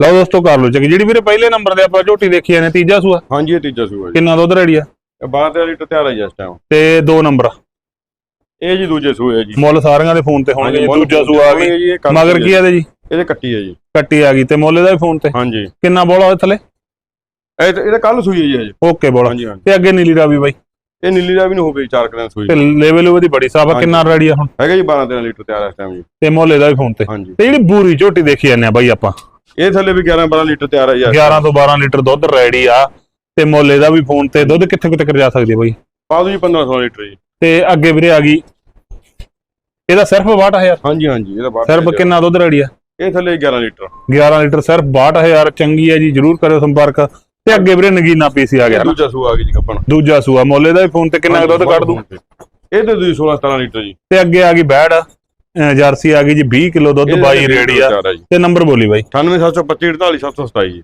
ਲਓ ਦੋਸਤੋ ਕਰ ਲਓ ਚੈੱਕ। ਜਿਹੜੀ ਵੀਰੇ ਪਹਿਲੇ ਨੰਬਰ ਤੇ ਆਪਾਂ ਝੋਟੀ ਦੇਖੀ ਜਾਂਦੇ ਤੀਜਾ ਸੂਆ? ਹਾਂਜੀ ਇਹ ਤੀਜਾ ਸੂਆ ਜੀ। ਕਿੰਨਾ ਦੁੱਧ ਰੈਡੀ ਆ? ਇਹ 12 13 ਲੀਟਰ ਤਿਆਰ ਹੈ ਜੀ ਇਸ ਟਾਈਮ ਤੇ ਦੋ ਨੰਬਰ ਇਹ ਜੀ ਦੂਜੇ ਸੂਏ ਜੀ। ਮੁੱਲ ਸਾਰਿਆਂ ਦੇ ਫੋਨ ਤੇ ਹੋਣਗੇ ਜੀ। ਦੂਜਾ ਸੂਆ ਆ ਗਈ। ਮਗਰ ਕੀ ਆ ਇਹਦੇ ਜੀ? ਇਹਦੇ ਕੱਟੀ ਹੈ ਜੀ। ਕੱਟੀ ਆ ਗਈ ਤੇ ਮੁੱਲ ਇਹਦਾ ਵੀ ਫੋਨ ਤੇ। ਹਾਂਜੀ। ਕਿੰਨਾ ਬੋਲਾ ਉਹਦੇ ਥੱਲੇ? ਇਹ ਤਾਂ- ਇਹ ਤਾਂ ਕੱਲ ਸੂਈ ਹੈ ਜੀ ਹਜੇ। ਓਕੇ ਬੋਲਾ। ਹਾਂਜੀ ਹਾਂਜੀ। ਤੇ ਅੱਗੇ ਨੀਲੀ ਰਾਵੀ ਬਾਈ? ਇਹ ਨੀਲੀ ਦਾ ਵੀ ਨਹੀਂ ਹੋ ਗਈ 4 ਦਿਨ ਸੂਈ। ਤੇ ਲੈਵਲ ਉਹਦੀ ਬੜੀ ਸਾਫ਼ ਆ ਕਿੰਨਾ ਰੈਡੀ ਆ ਹੁਣ? ਹੈਗਾ ਜੀ 12 13 ਲੀਟਰ ਤਿਆਰ ਹੈ ਇਸ ਟਾਈਮ ਜੀ। ਤੇ ਮੁੱਲ ਇਹਦਾ ਵੀ ਫੋਨ ਤੇ। ਹਾਂਜੀ। ਤੇ ਜਿਹੜੀ ਬੂਰੀ ਝੋਟੀ ਦੇਖੀ ਜਾਂਦੇ ਆ ਬਾਈ ਆਪਾਂ। ਇਹ ਥੱਲੇ ਵੀ 11 12 ਲੀਟਰ ਤਿਆਰ ਹੈ ਜੀ। 11 ਤੋਂ 12 ਲੀਟਰ ਦੁੱਧ ਰੈਡੀ ਆ। ਤੇ ਮੁੱਲ ਇਹਦਾ ਵੀ ਫੋਨ ਤੇ ਦੁੱਧ ਕਿੱਥੇ ਕਿੱਥੇ ਕਰ ਜਾ ਸਕਦੀ ਹੈ ਬਾਈ? ਪਾ ਜੀ 1500 ਲੀਟਰ ਜੀ। ਤੇ ਅੱਗੇ ਵੀਰੇ ਆ ਗਈ। ਇਹਦਾ ਸਿਰਫ 62000 ਹਾਂਜੀ ਹਾਂਜੀ ਇਹਦਾ ਸਿਰਫ ਕਿੰਨਾ ਦੁੱਧ ਰੈਡੀ ਆ? ਇਹ ਥੱਲੇ 11 ਲੀਟਰ। 11 ਲੀਟਰ ਸਿਰਫ 62000 ਚੰਗੀ ਹੈ ਜੀ ਜਰੂਰ ਕਰਿਓ ਸੰਪਰਕ। ਤੇ ਅੱਗੇ ਵੀਰੇ ਨਗੀਨਾ ਪੀਸੀ ਆ ਗਿਆ। ਦੂਜਾ ਸੂਆ ਆ ਗਈ ਜੀ ਕੱਪਣ। ਦੂਜਾ ਸੂਆ। ਮੁੱਲ ਇਹਦਾ ਵੀ ਫੋਨ ਤੇ ਕਿੰਨਾ ਦੁੱਧ ਕੱਢ ਦੂ ਇਹ ਤੇ ਤੁਸੀਂ 16 17 ਲੀਟਰ ਜੀ। ਤੇ ਅੱਗੇ ਆ ਗਈ ਬੈੜ ਜਰਸੀ ਆ ਗਈ ਜੀ 20 ਕਿਲੋ ਦੁੱਧ ਬਾਈ ਰੇੜੀ ਆ। ਤੇ ਨੰਬਰ ਬੋਲੀ ਬਾਈ। 98725 48727 ਜੀ।